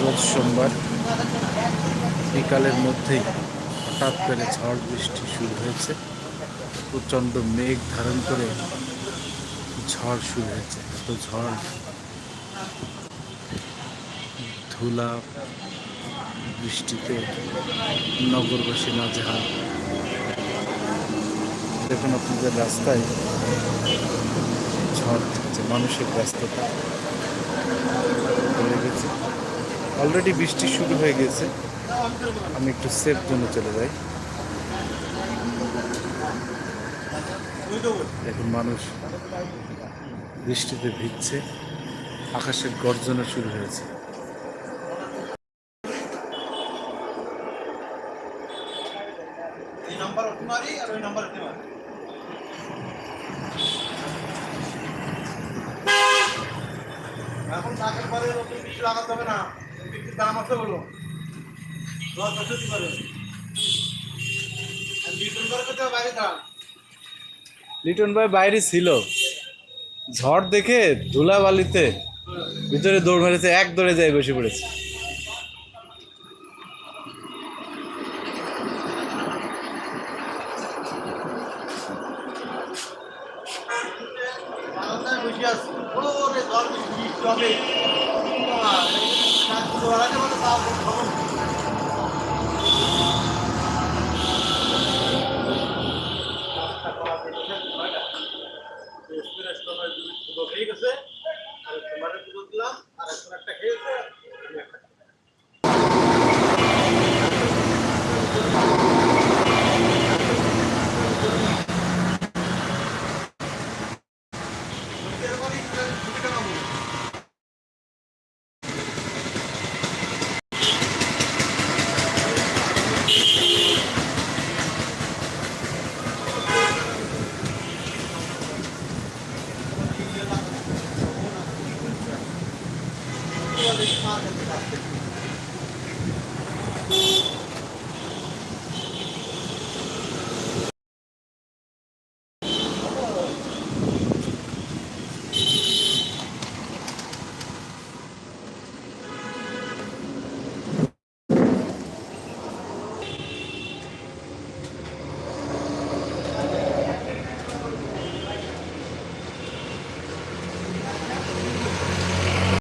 রোজ সোমবার বিকালের মধ্যেই হঠাৎ করে ঝড় বৃষ্টি শুরু হয়েছে। প্রচণ্ড মেঘ ধারণ করে ঝড় শুরু হয়েছে। এত ঝড়, ধুলা, বৃষ্টিতে নগরবাসী নাজেহাল। দেখুন আপনাদের রাস্তায় ঝড় থাকছে মানুষের ব্যস্ততা। অলরেডি বৃষ্টি শুরু হয়ে গেছে। আমি একটু সেফ জন্য চলে যাই। এখন মানুষ বৃষ্টিতে ভিজছে। আকাশের গর্জনা শুরু হয়েছে। এখন টাকার পরে কিছু লাগাতে হবে না। দাম আছে বলো। করে লিটন ভাই বাইরে ছিল। ঝড় দেখে ধুলাবালিতে ভিতরে দৌড় মেরেছে এক দৌড়ে যায় বসে পড়েছে। বসে আছি। ওরে জল Thank you.